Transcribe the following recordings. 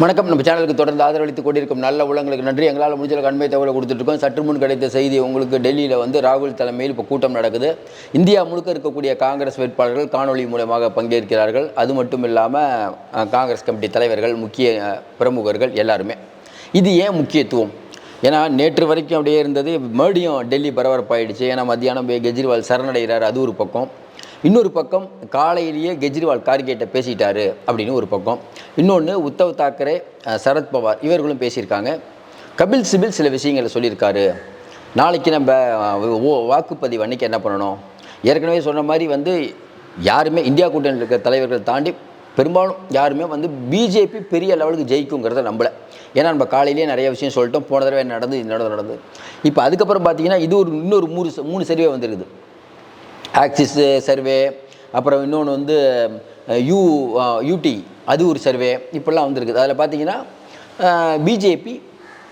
வணக்கம். நம்ம சேனலுக்கு தொடர்ந்து ஆதரவளித்து கொண்டிருக்கும் நல்ல உள்ளங்களுக்கு நன்றி. எங்களால் முடிஞ்ச அளவுக்கு அண்மை தகவலை கொடுத்துட்ருக்கோம். சற்று முன் கிடைத்த செய்தி உங்களுக்கு டெல்லியில் வந்து ராகுல் தலைமையில் இப்போ கூட்டம் நடக்குது. இந்தியா முழுக்க இருக்கக்கூடிய காங்கிரஸ் வேட்பாளர்கள் காணொலி மூலமாக பங்கேற்கிறார்கள். அது மட்டும் இல்லாமல் காங்கிரஸ் கமிட்டி தலைவர்கள் முக்கிய பிரமுகர்கள் எல்லாருமே. இது ஏன் முக்கியத்துவம்? ஏன்னா நேற்று வரைக்கும் அப்படியே இருந்தது. மறுபடியும் டெல்லி பரபரப்பாயிடுச்சு. ஏன்னா மத்தியானம் போய் கெஜ்ரிவால் சரணடைகிறார். அது ஒரு பக்கம். இன்னொரு பக்கம் காலையிலேயே கெஜ்ரிவால் கார்கேட்ட பேசிட்டாரு அப்படின்னு ஒரு பக்கம். இன்னொன்று உத்தவ் தாக்கரே சரத்பவார் இவர்களும் பேசியிருக்காங்க. கபில் சிபில் சில விஷயங்களை சொல்லியிருக்காரு. நாளைக்கு நம்ம ஓ வாக்குப்பதிவு அன்னைக்கு என்ன பண்ணணும்? ஏற்கனவே சொன்ன மாதிரி வந்து யாருமே இந்தியா கூட்டணியில் இருக்கிற தலைவர்கள் தாண்டி பெரும்பாலும் யாருமே வந்து பிஜேபி பெரிய லெவலுக்கு ஜெயிக்குங்கிறத நம்பலை. ஏன்னா நம்ம காலையிலேயே நிறைய விஷயம் சொல்லிட்டோம். போன தடவை நடந்து இது நடந்து நடந்து இப்போ அதுக்கப்புறம் பார்த்தீங்கன்னா இது ஒரு இன்னொரு மூணு ச- மூணு சர்வே வந்துருக்குது. ஆக்சிஸ் சர்வே அப்புறம் இன்னொன்று வந்து யூ யூடி அது ஒரு சர்வே இப்படிலாம் வந்துருக்குது. அதில் பார்த்தீங்கன்னா பிஜேபி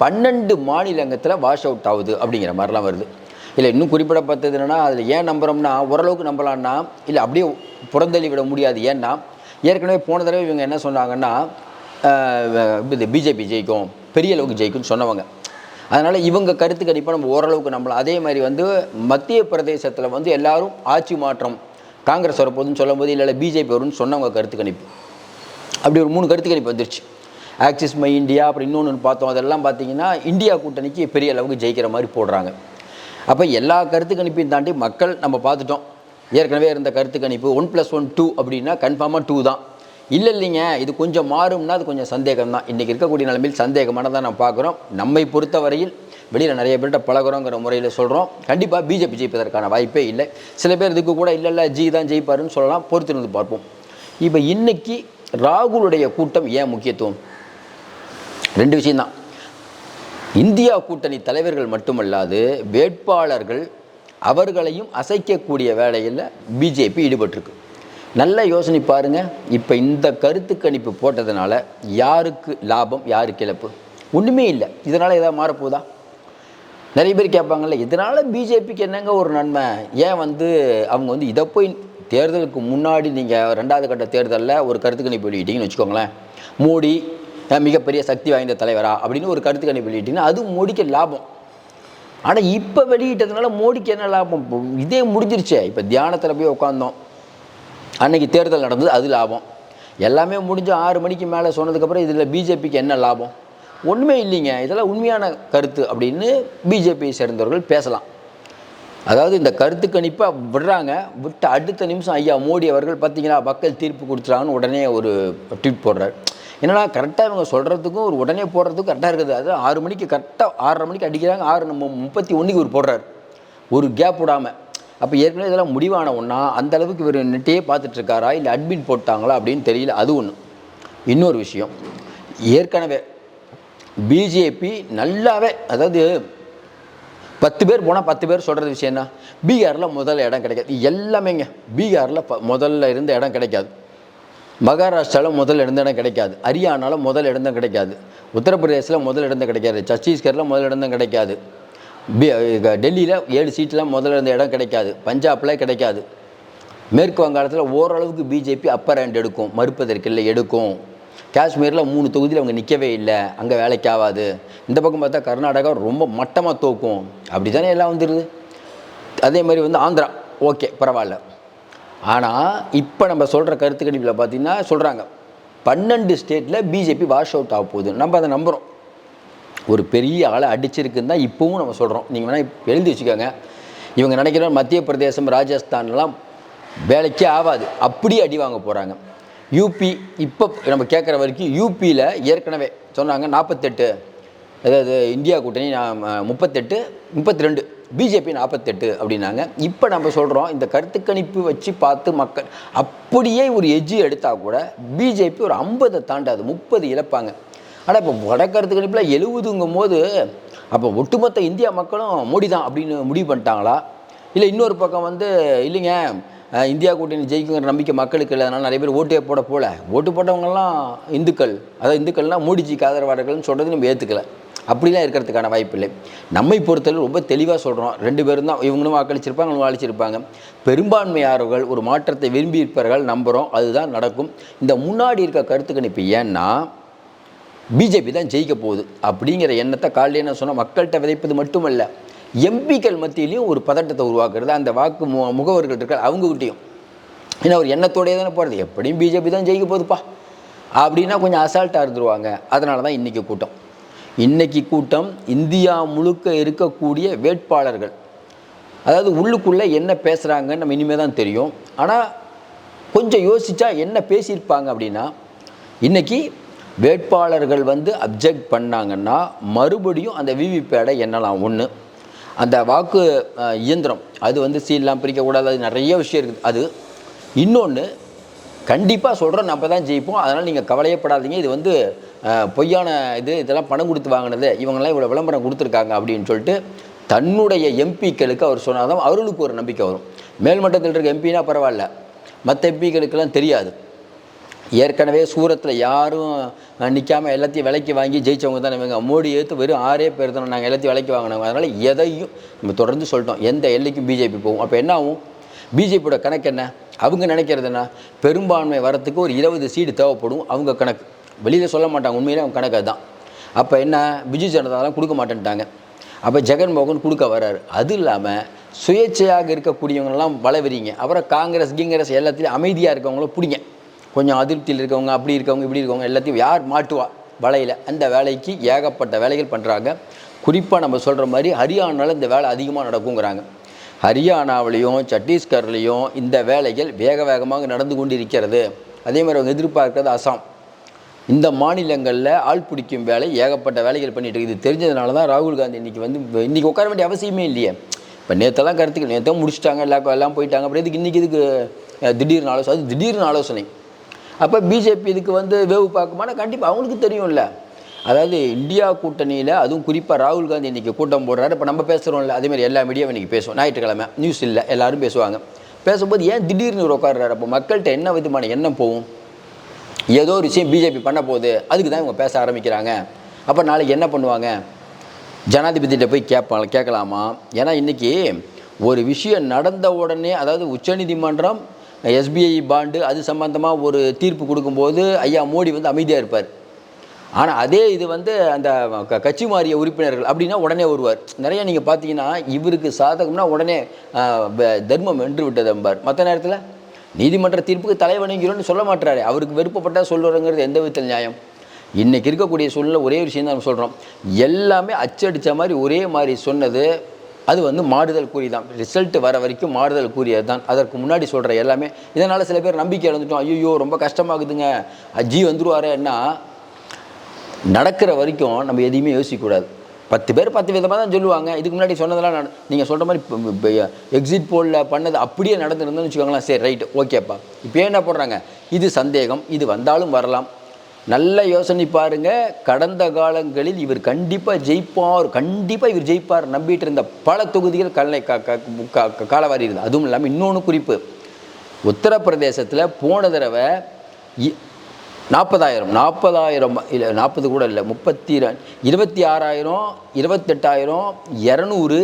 பன்னெண்டு மாநிலங்கத்தில் வாஷ் அவுட் ஆகுது அப்படிங்கிற மாதிரிலாம் வருது. இல்லை இன்னும் குறிப்பிடப்பட்டது என்னென்னா அதில் ஏன் நம்புகிறோம்னா ஓரளவுக்கு நம்பலான்னா இல்லை அப்படியே புறந்தள்ளி விட முடியாது. ஏன்னா ஏற்கனவே போன தடவை இவங்க என்ன சொன்னாங்கன்னா இது பிஜேபி ஜெயிக்கும் பெரிய அளவுக்கு ஜெயிக்கும்னு சொன்னவங்க. அதனால் இவங்க கருத்து கணிப்பாக நம்ம ஓரளவுக்கு நம்மளை அதே மாதிரி வந்து மத்திய பிரதேசத்தில் வந்து எல்லாரும் ஆட்சி மாற்றம் காங்கிரஸ் வரப்போகுதுன்னு சொல்லும்போது இல்லை இல்லை பிஜேபி வரும்னு சொன்னவங்க கருத்து கணிப்பு. அப்படி ஒரு மூணு கருத்து கணிப்பு வந்துருச்சு. ஆக்சிஸ் மை இந்தியா அப்புறம் இன்னொன்று பார்த்தோம். அதெல்லாம் பார்த்தீங்கன்னா இந்தியா கூட்டணிக்கு பெரிய அளவுக்கு ஜெயிக்கிற மாதிரி போடுறாங்க. அப்போ எல்லா கருத்து கணிப்பையும் தாண்டி மக்கள் நம்ம பார்த்துட்டோம். ஏற்கனவே இருந்த கருத்து கணிப்பு ஒன் ப்ளஸ் ஒன் டூ அப்படின்னா கன்ஃபார்மாக டூ தான். இல்லை இல்லைங்க இது கொஞ்சம் மாறும்னா அது கொஞ்சம் சந்தேகம் தான் இன்றைக்கி இருக்கக்கூடிய நிலைமையில் சந்தேகமானதான் நான் பார்க்குறோம். நம்மை பொறுத்த வரையில் வெளியில் நிறைய பேர்கிட்ட பழகுறோங்கிற முறையில் சொல்கிறோம் கண்டிப்பாக பிஜேபி ஜெயிப்பதற்கான வாய்ப்பே இல்லை. சில பேர் இதுக்கு கூட இல்லை இல்லை ஜி தான் ஜெயிப்பாருன்னு சொல்லலாம். பொறுத்திருந்து பார்ப்போம். இப்போ இன்றைக்கி ராகுலுடைய கூட்டம் ஏன் முக்கியத்துவம்? ரெண்டு விஷயம்தான். இந்தியா கூட்டணி தலைவர்கள் மட்டுமல்லாது வேட்பாளர்கள் அவர்களையும் அசைக்கக்கூடிய வேலையில் பிஜேபி ஈடுபட்டிருக்கு. நல்ல யோசனை பாருங்கள் இப்போ இந்த கருத்து கணிப்பு போட்டதுனால யாருக்கு லாபம் யாருக்கு இழப்பு? ஒன்றுமே இல்லை. இதனால் எதாவது மாறப்போதா? நிறைய பேர் கேட்பாங்கல்ல இதனால் பிஜேபிக்கு என்னங்க ஒரு நன்மை? ஏன் வந்து அவங்க வந்து இதை போய் தேர்தலுக்கு முன்னாடி நீங்கள் ரெண்டாவது கட்ட தேர்தலில் ஒரு கருத்து கணிப்பு வெளியிட்டீங்கன்னு வச்சுக்கோங்களேன். மோடி மிகப்பெரிய சக்தி வாய்ந்த தலைவரா? அப்படின்னு ஒரு கருத்து கணிப்பு வெளியிட்டீங்கன்னா அது மோடிக்கு லாபம். ஆனால் இப்போ வெளியிட்டதுனால மோடிக்கு என்ன லாபம்? இதே முடிஞ்சிருச்சே. இப்போ தியானத்தில் போய் உட்காந்தோம் அன்னைக்கு தேர்தல் நடந்தது அது லாபம். எல்லாமே முடிஞ்சு ஆறு மணிக்கு மேலே சொன்னதுக்கப்புறம் இதில் பிஜேபிக்கு என்ன லாபம்? ஒன்றுமே இல்லைங்க. இதெல்லாம் உண்மையான கருத்து அப்படின்னு பிஜேபியை சேர்ந்தவர்கள் பேசலாம். அதாவது இந்த கருத்து கணிப்பை விடுறாங்க. விட்டு அடுத்த நிமிஷம் ஐயா மோடி அவர்கள் பார்த்தீங்கன்னா மக்கள் தீர்ப்பு கொடுத்துட்டாங்கன்னு உடனே ஒரு ட்வீட் போடுறார். என்னன்னா கரெக்டாக இவங்க சொல்கிறதுக்கும் ஒரு உடனே போடுறதுக்கும் கரெக்டாக இருக்குது. அது ஆறு மணிக்கு கரெக்டாக ஆறரை மணிக்கு அடிக்கிறாங்க. ஆறு நம்ம முப்பத்தி ஒன்றுக்கு ஒரு போடுறாரு. ஒரு கேப் விடாமல் அப்போ ஏற்கனவே இதெல்லாம் முடிவான ஒன்றா அந்த அளவுக்கு இவர் நெட்டையே பார்த்துட்ருக்காரா? இல்லை அட்மிட் போட்டாங்களா? அப்படின்னு தெரியல. அது ஒன்று இன்னொரு விஷயம். ஏற்கனவே பிஜேபி நல்லாவே அதாவது பத்து பேர் போனால் பத்து பேர் சொல்கிறது விஷயம் என்ன? பீகாரில் முதல்ல இடம் கிடைக்காது. எல்லாமேங்க. பீகாரில் ப முதல்ல இருந்த இடம் கிடைக்காது. மகாராஷ்டிராவில் முதல் இருந்த இடம் கிடைக்காது. ஹரியானாவில் முதல் இடம் கிடைக்காது. உத்தரப்பிரதேசில் முதல் இடம் கிடைக்காது. சத்தீஸ்கரில் முதல் இடம் கிடைக்காது. டெல்லியில் ஏழு சீட்டில் முதல்ல இருந்த இடம் கிடைக்காது. பஞ்சாபில் கிடைக்காது. மேற்கு வங்காளத்தில் ஓரளவுக்கு பிஜேபி அப்பர் ஹேண்ட் எடுக்கும். மறுப்பதற்கு இல்லை எடுக்கும். காஷ்மீரில் மூணு தொகுதியில் அவங்க நிற்கவே இல்லை. அங்கே வேலைக்கு ஆகாது. இந்த பக்கம் பார்த்தா கர்நாடகா ரொம்ப மட்டமாக தோக்கும். அப்படி தானே எல்லாம் வந்துடுது அதே மாதிரி வந்து ஆந்திரா. ஓகே பரவாயில்ல. ஆனால் இப்போ நம்ம சொல்கிற கருத்து கணிப்பில் பார்த்தீங்கன்னா சொல்கிறாங்க பன்னெண்டு ஸ்டேட்டில் பிஜேபி வாஷ் அவுட் ஆக போகுது. நம்ம அதை நம்புகிறோம் ஒரு பெரிய ஆளை அடிச்சிருக்குன்னு தான் இப்போவும் நம்ம சொல்கிறோம் நீங்கள் வேணால் எழுதி வச்சுக்கோங்க. இவங்க நினைக்கிற மத்திய பிரதேசம் ராஜஸ்தான்லாம் வேலைக்கே ஆகாது. அப்படியே அடி வாங்க போகிறாங்க யூபி இப்போ நம்ம கேட்குற வரைக்கும் யூபியில் ஏற்கனவே சொன்னாங்க நாற்பத்தெட்டு அதாவது இந்தியா கூட்டணி நான் முப்பத்தெட்டு முப்பத்தி ரெண்டு பிஜேபி நாற்பத்தெட்டு அப்படின்னாங்க. இப்போ நம்ம சொல்கிறோம் இந்த கருத்து கணிப்பு வச்சு பார்த்து மக்கள் அப்படியே ஒரு எஜ்ஜி எடுத்தால் கூட பிஜேபி ஒரு ஐம்பதை தாண்டாது முப்பது இழப்பாங்க. ஆனால் இப்போ வடக்கருத்து கணிப்பில் எழுபதுங்கும் போது அப்போ ஒட்டுமொத்த இந்தியா மக்களும் மோடி தான் அப்படின்னு முடிவு பண்ணிட்டாங்களா? இல்லை இன்னொரு பக்கம் வந்து இல்லைங்க இந்தியா கூட்டணி ஜெயிக்குங்கிற நம்பிக்கை மக்களுக்கு இல்லை அதனால் நிறைய பேர் ஓட்டே போட போல. ஓட்டு போட்டவங்கெல்லாம் இந்துக்கள். அதாவது இந்துக்கள்லாம் மோடிஜிக்கு ஆதரவாளர்கள்னு சொல்கிறது நம்ம ஏற்றுக்கல அப்படிலாம் இருக்கிறதுக்கான வாய்ப்பு இல்லை நம்மை பொறுத்தவரை ரொம்ப தெளிவாக சொல்கிறோம் ரெண்டு பேரும் தான் இவங்களும் வாக்களிச்சிருப்பாங்க அவங்களும் வாக்களிச்சிருப்பாங்க. பெரும்பான்மையாளர்கள் ஒரு மாற்றத்தை விரும்பி இருப்பார்கள் நம்புகிறோம் அதுதான் நடக்கும். இந்த முன்னாடி இருக்க கருத்து கணிப்பு ஏன்னா பிஜேபி தான் ஜெயிக்க போகுது. அப்படிங்கிற எண்ணத்தை காலையில் என்ன சொன்னால் மக்கள்கிட்ட விதைப்பது மட்டுமல்ல எம்பிக்கள் மத்தியிலையும் ஒரு பதட்டத்தை உருவாக்குறது அந்த வாக்கு மு முகவர்கள் இருக்க அவங்ககிட்டையும். ஏன்னா ஒரு எண்ணத்தோடையே தானே போகிறது எப்படியும் பிஜேபி தான் ஜெயிக்க போகுதுப்பா. அப்படின்னா கொஞ்சம் அசால்ட்டாக இருந்துருவாங்க. அதனால தான் இன்றைக்கி கூட்டம். இன்றைக்கி கூட்டம் இந்தியா முழுக்க இருக்கக்கூடிய வேட்பாளர்கள். அதாவது உள்ளுக்குள்ளே என்ன பேசுகிறாங்கன்னு நம்ம இனிமேல் தான் தெரியும். ஆனால் கொஞ்சம் யோசித்தா என்ன பேசியிருப்பாங்க அப்படின்னா இன்றைக்கி வேட்பாளர்கள் வந்து அப்ஜெக்ட் பண்ணாங்கன்னா மறுபடியும் அந்த விவிபேடை எண்ணலாம். ஒன்று அந்த வாக்கு இயந்திரம். அது வந்து சீல்லாம் பிரிக்கக்கூடாது. அது நிறைய விஷயம் இருக்குது. அது இன்னொன்று கண்டிப்பாக சொல்கிறோம் நம்ம தான் ஜெயிப்போம். அதனால் நீங்கள் கவலையப்படாதீங்க. இது வந்து பொய்யான இது இதெல்லாம் பணம் கொடுத்து வாங்கினது. இவங்கெல்லாம் இவ்வளோ விளம்பரம் கொடுத்துருக்காங்க அப்படின்னு சொல்லிட்டு தன்னுடைய எம்பிக்களுக்கு அவர் சொன்னாதான் அவர்களுக்கு ஒரு நம்பிக்கை வரும். மேல்மட்டத்தில் இருக்க எம்பினா பரவாயில்ல. மற்ற எம்பிக்களுக்கெல்லாம் தெரியாது. ஏற்கனவே சூரத்தில் யாரும் நிற்காமல் எல்லாத்தையும் விலைக்கு வாங்கி ஜெயிச்சவங்க தான் இவங்க. மோடி ஏற்று வெறும் ஆறே பேர் தான் நாங்கள் எல்லாத்தையும் விலைக்கு வாங்கினவங்க. அதனால் எதையும் நம்ம தொடர்ந்து சொல்லிட்டோம். எந்த எல்லைக்கும் பிஜேபி போகும். அப்போ என்ன ஆகும்? பிஜேபியோட கணக்கு என்ன? அவங்க நினைக்கிறது என்ன? பெரும்பான்மை வரத்துக்கு ஒரு இருபது சீடு தேவைப்படும். அவங்க கணக்கு. வெளியில் சொல்ல மாட்டாங்க. உண்மையிலே அவங்க கணக்கு அதுதான். அப்போ என்ன? பிஜு ஜனதாலாம் கொடுக்க மாட்டேன்ட்டாங்க. அப்போ ஜெகன்மோகன் கொடுக்க வர்றாரு. அது இல்லாமல் சுயேட்சையாக இருக்கக்கூடியவங்கெல்லாம் வளவிறீங்க. அப்புறம் காங்கிரஸ் கிங்கிரஸ் எல்லாத்துலேயும் அமைதியாக இருக்கவங்கள பிடிங்க. கொஞ்சம் அதிருப்தியில் இருக்கவங்க அப்படி இருக்கவங்க இப்படி இருக்கவங்க எல்லாத்தையும் யார் மாட்டுவா? வலையில். அந்த வேலைக்கு ஏகப்பட்ட வேலைகள் பண்ணுறாங்க குறிப்பாக நம்ம சொல்கிற மாதிரி ஹரியானாவில் இந்த வேலை அதிகமாக நடக்குங்கிறாங்க. ஹரியானாவிலையும் சத்தீஸ்கர்லேயும் இந்த வேலைகள் வேக வேகமாக நடந்து கொண்டு இருக்கிறது அதே மாதிரி அவங்க எதிர்பார்க்கிறது அசாம். இந்த மாநிலங்களில் ஆள் பிடிக்கும் வேலை ஏகப்பட்ட வேலைகள் பண்ணிட்டு இருக்கு இது தெரிஞ்சதுனால தான் ராகுல் காந்தி இன்னைக்கு வந்து இன்றைக்கி உட்கார வேண்டிய அவசியமே இல்லையே. இப்போ நேற்றெல்லாம் கருத்துக்கள் நேற்று முடிச்சிட்டாங்க எல்லா எல்லாம் போயிட்டாங்க. அப்புறம் இதுக்கு இன்றைக்கி இதுக்கு திடீர்னு ஆலோசனை? அது திடீர்னு ஆலோசனை. அப்போ பிஜேபி இதுக்கு வந்து வேவு பார்க்குமானா? கண்டிப்பாக அவங்களுக்கு தெரியும்ல. அதாவது இந்தியா கூட்டணியில் அதுவும் குறிப்பாக ராகுல் காந்தி இன்றைக்கி கூட்டம் போடுறாரு. இப்போ நம்ம பேசுகிறோம்ல அதேமாதிரி எல்லா மீடியாவும் இன்றைக்கி பேசுவோம். ஞாயிற்றுக்கிழமை நியூஸ் இல்லை எல்லாரும் பேசுவாங்க. பேசும்போது ஏன் திடீர்னு ஒரு உட்கார்றாரு? அப்போ மக்கள்கிட்ட என்ன விதமான எண்ணம் போகும்? ஏதோ ஒரு விஷயம் பிஜேபி பண்ண போகுது. அதுக்கு தான் இவங்க பேச ஆரம்பிக்கிறாங்க. அப்போ நாளைக்கு என்ன பண்ணுவாங்க? ஜனாதிபதிகிட்ட போய் கேட்பாங்க கேட்கலாமா? ஏன்னா இன்றைக்கி ஒரு விஷயம் நடந்த உடனே அதாவது உச்சநீதிமன்றம் எஸ்பிஐ பாண்டு அது சம்பந்தமாக ஒரு தீர்ப்பு கொடுக்கும்போது ஐயா மோடி வந்து அமைதியாக இருப்பார். ஆனால் அதே இது வந்து அந்த க- கட்சி மாறிய உறுப்பினர்கள் அப்படின்னா உடனே வருவார். நிறைய நீங்கள் பார்த்தீங்கன்னா இவருக்கு சாதகம்னா உடனே தர்மம் வென்று விட்டது என்பார் மற்ற நேரத்தில் நீதிமன்ற தீர்ப்புக்கு தலைவணங்கிறோன்னு சொல்ல மாட்டாரு. அவருக்கு விருப்பப்பட்டால் சொல்லுறங்கிறது எந்த விதத்தில் நியாயம்? இன்றைக்கி இருக்கக்கூடிய சூழ்நிலை ஒரே விஷயம் தான் நம்ம சொல்கிறோம் எல்லாமே அச்சடித்த மாதிரி ஒரே மாதிரி சொன்னது அது வந்து மாறுதல் கூறி தான் ரிசல்ட் வர வரைக்கும் மாறுதல் கூறியது தான். அதற்கு முன்னாடி சொல்கிற எல்லாமே. இதனால் சில பேர் நம்பிக்கை இழந்துட்டோம். ஐயோ ரொம்ப கஷ்டமாகுதுங்க. ஜி வந்துருவாருன்னா நடக்கிற வரைக்கும் நம்ம எதையுமே யோசிக்கக்கூடாது பத்து பேர் பத்து விதமாக தான் சொல்லுவாங்க. இதுக்கு முன்னாடி சொன்னதெல்லாம் நீங்கள் சொல்கிற மாதிரி எக்ஸிட் போலில் பண்ணது அப்படியே நடந்துருந்தோம்னு வச்சுக்கோங்களேன். சரி ரைட்டு ஓகேப்பா இப்போ என்ன போடுறாங்க? இது சந்தேகம் இது வந்தாலும் வரலாம். நல்ல யோசனை பாருங்க. கடந்த காலங்களில் இவர் கண்டிப்பாக ஜெயிப்பார் கண்டிப்பாக இவர் ஜெயிப்பார் நம்பிட்டு இருந்த பல தொகுதிகள் கல்லை கா காலவாரி இருந்தது அதுவும் இல்லாமல் இன்னொன்று குறிப்பு. உத்தரப்பிரதேசத்தில் போன தடவை நாற்பதாயிரம் நாற்பதாயிரம் இல்லை நாற்பது கூட இல்லை முப்பத்தி ரெ இருபத்தி ஆறாயிரம் இருபத்தெட்டாயிரம் இரநூறு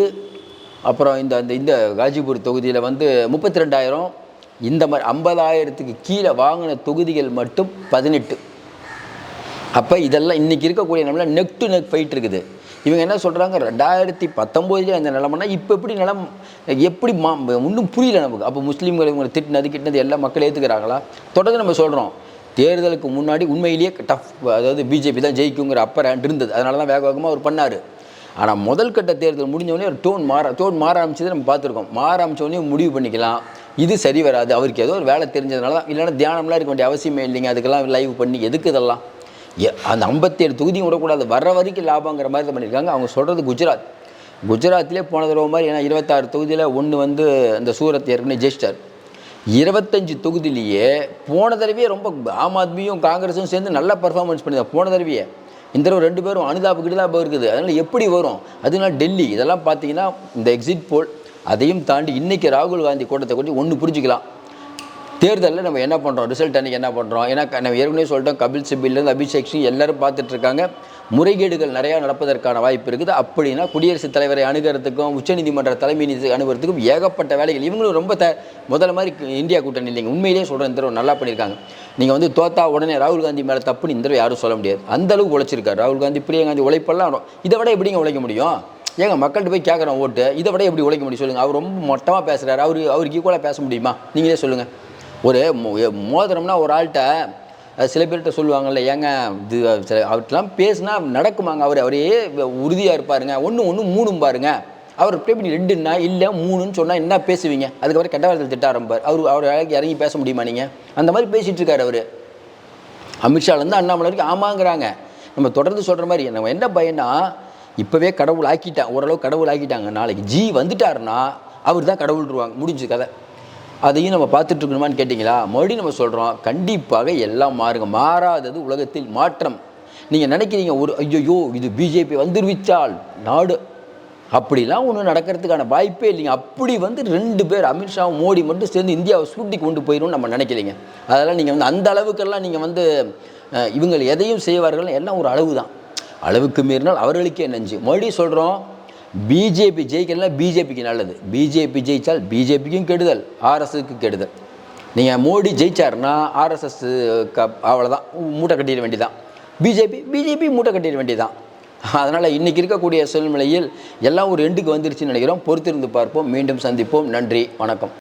அப்புறம் இந்த அந்த இந்த காஜிபூர் தொகுதியில் வந்து முப்பத்தி ரெண்டாயிரம் இந்த மாதிரி ஐம்பதாயிரத்துக்கு கீழே வாங்கின தொகுதிகள் மட்டும் பதினெட்டு. அப்போ இதெல்லாம் இன்றைக்கி இருக்கக்கூடிய நம்மள நெக் டு நெக் ஃபைட் இருக்குது. இவங்க என்ன சொல்கிறாங்க ரெண்டாயிரத்தி பத்தொம்போதுலேயே அந்த நிலமன்னா இப்போ எப்படி நிலம் எப்படி மா இன்னும் புரியல நமக்கு. அப்போ முஸ்லீம்கள் இவங்களை திட்டினது கிட்டினது எல்லா மக்கள் ஏற்றுக்கிறாங்களா தொடர்ந்து நம்ம சொல்கிறோம் தேர்தலுக்கு முன்னாடி உண்மையிலேயே டஃப் அதாவது பிஜேபி தான் ஜெயிக்குங்கிற அப்பர் ஹேண்ட் இருந்தது. அதனால தான் வேக வேகமாக அவர் பண்ணார். ஆனால் முதல் கட்ட தேர்தல் முடிஞ்சவொடனே ஒரு டோன் மாற டோன் மாற ஆரம்பிச்சதை நம்ம பார்த்துருக்கோம். மாற ஆரம்பித்தோடனே முடிவு பண்ணிக்கலாம். இது சரி வராது. அவருக்கு ஏதோ ஒரு வேலை தெரிஞ்சதுனால தான். இல்லைன்னா தியானம்லாம் இருக்க வேண்டிய அவசியமே இல்லைங்க. அதுக்கெல்லாம் லைவ் பண்ணி எதுக்கு இதெல்லாம்? எ- அந்த ஐம்பத்தேழு தொகுதியும் விடக்கூடாது. வர்ற வரைக்கும் லாபங்கிற மாதிரி தான் பண்ணியிருக்காங்க. அவங்க சொல்கிறது குஜராத். குஜராத்லேயே போன தடவை மாதிரி ஏன்னா இருபத்தாறு தொகுதியில் ஒன்று வந்து அந்த சூரத் ஏற்கனவே ஜெயிச்சிட்டார். இருபத்தஞ்சு தொகுதியிலேயே போன தடவையே ரொம்ப ஆம் ஆத்மியும் காங்கிரஸும் சேர்ந்து நல்லா பர்ஃபார்மன்ஸ் பண்ணிதான் போன தடவையே. இந்த தடவை ரெண்டு பேரும் அனுதாபு கிடுதாப இருக்குது. அதனால் எப்படி வரும்? அதனால டெல்லி இதெல்லாம் பார்த்தீங்கன்னா இந்த எக்ஸிட் போல் அதையும் தாண்டி இன்றைக்கி ராகுல் காந்தி கூட்டத்தை கொஞ்சம் ஒன்று புரிஞ்சுக்கலாம். தேர்தலில் நம்ம என்ன பண்ணுறோம் ரிசல்ட் அன்றைக்கி என்ன பண்ணுறோம் ஏன்னா நம்ம ஏற்கனவே சொல்லிட்டோம் கபில் சிபில்லேருந்து அபிஷேக் சிங் எல்லோரும் பார்த்துட்ருக்காங்க. முறைகேடுகள் நிறையா நடப்பதற்கான வாய்ப்பு இருக்குது. அப்படின்னா குடியரசுத் தலைவரை அணுகிறதுக்கும் உச்சநீதிமன்ற தலைமை நீதி அணுகிறதுக்கும் ஏகப்பட்ட வேலைகள். இவங்களும் ரொம்ப த முதல்ல மாதிரி இந்தியா கூட்டணி இல்லைங்க. உண்மையிலேயே சொல்கிறேன் இந்த தடவை நல்லா பண்ணியிருக்காங்க. நீங்கள் வந்து தோத்தா உடனே ராகுல் காந்தி மேலே தப்புன்னு இந்த தடவை யாரும் சொல்ல முடியாது. அந்தளவுக்கு உழைச்சிருக்காரு. ராகுல் காந்தி பிரியங்கா காந்தி உழைப்பெல்லாம் இதை விட எப்படிங்க உழைக்க முடியும்? ஏங்க மக்கள்கிட்ட போய் கேட்குறோம் ஓட்டு. இதை விட எப்படி உழைக்க முடியும் சொல்லுங்கள் அவர் ரொம்ப மொட்டமாக பேசுகிறாரு அவர் அவருக்கு ஈக்குவலாக பேச முடியுமா? நீங்களே சொல்லுங்கள் ஒரு மோ- மோதிரம்னா ஒரு ஆள்கிட்ட சில பேர்கிட்ட சொல்லுவாங்கல்ல ஏங்க இது சில அவர்கிட்டலாம் பேசுனா நடக்குமாங்க அவர். அவரே உறுதியாக இருப்பாருங்க. ஒன்று ஒன்று மூணும் பாருங்க. அவர் எப்படி இப்படி ரெண்டுன்னா இல்லை மூணுன்னு சொன்னால் என்ன பேசுவீங்க? அதுக்கப்புறம் கெட்ட வார்த்தை திட்ட ஆரம்பார் அவர் அவர் வேலைக்கு இறங்கி பேச முடியுமா நீங்கள் அந்த மாதிரி பேசிகிட்டு இருக்காரு அவர். அமித்ஷாலேருந்து அண்ணாமலை வரைக்கும் ஆமாங்கிறாங்க. நம்ம தொடர்ந்து சொல்கிற மாதிரி நம்ம என்ன பயன்னா இப்போவே கடவுள் ஆக்கிட்டான் ஓரளவு கடவுள் ஆக்கிட்டாங்க. நாளைக்கு ஜி வந்துட்டாருன்னா அவர் தான் கடவுள்ருவாங்க முடிஞ்சு கதை. அதையும் நம்ம பார்த்துட்டு இருக்கணுமான்னு கேட்டிங்களா? மறுபடியும் நம்ம சொல்கிறோம் கண்டிப்பாக எல்லாம் மாறுங்க. மாறாதது உலகத்தில் மாற்றம். நீங்கள் நினைக்கிறீங்க ஒரு ஐயோ இது பிஜேபி வந்துருவிச்சால் நாடு. அப்படிலாம் ஒன்றும் நடக்கிறதுக்கான வாய்ப்பே இல்லைங்க. அப்படி வந்து ரெண்டு பேர் அமித்ஷா மோடி மட்டும் சேர்ந்து இந்தியாவை சூட்டி கொண்டு போயிடும் நம்ம நினைக்கிறீங்க அதெல்லாம் நீங்கள் வந்து அந்த அளவுக்கெல்லாம் நீங்கள் வந்து இவங்க எதையும் செய்வார்கள் எல்லாம் ஒரு அளவு தான் அளவுக்கு மீறினால் அவர்களுக்கே நெஞ்சு. மறுபடியும் சொல்கிறோம் பிஜேபி ஜெயிக்கலாம் பிஜேபிக்கு நல்லது. பிஜேபி ஜெயித்தால் பிஜேபிக்கும் கெடுதல். ஆர்எஸ்க்கு கெடுதல். நீங்கள் மோடி ஜெயிச்சாருன்னா ஆர்எஸ்எஸ் அவ்வளோதான் மூட்டை கட்டிட வேண்டியதான் பிஜேபி பிஜேபி மூட்டை கட்டிட வேண்டியதான் அதனால் இன்றைக்கி இருக்கக்கூடிய சூழ்நிலையில் எல்லாம் ஒரு எண்டுக்கு வந்துருச்சுன்னு நினைக்கிறோம். பொறுத்திருந்து பார்ப்போம். மீண்டும் சந்திப்போம். நன்றி. வணக்கம்.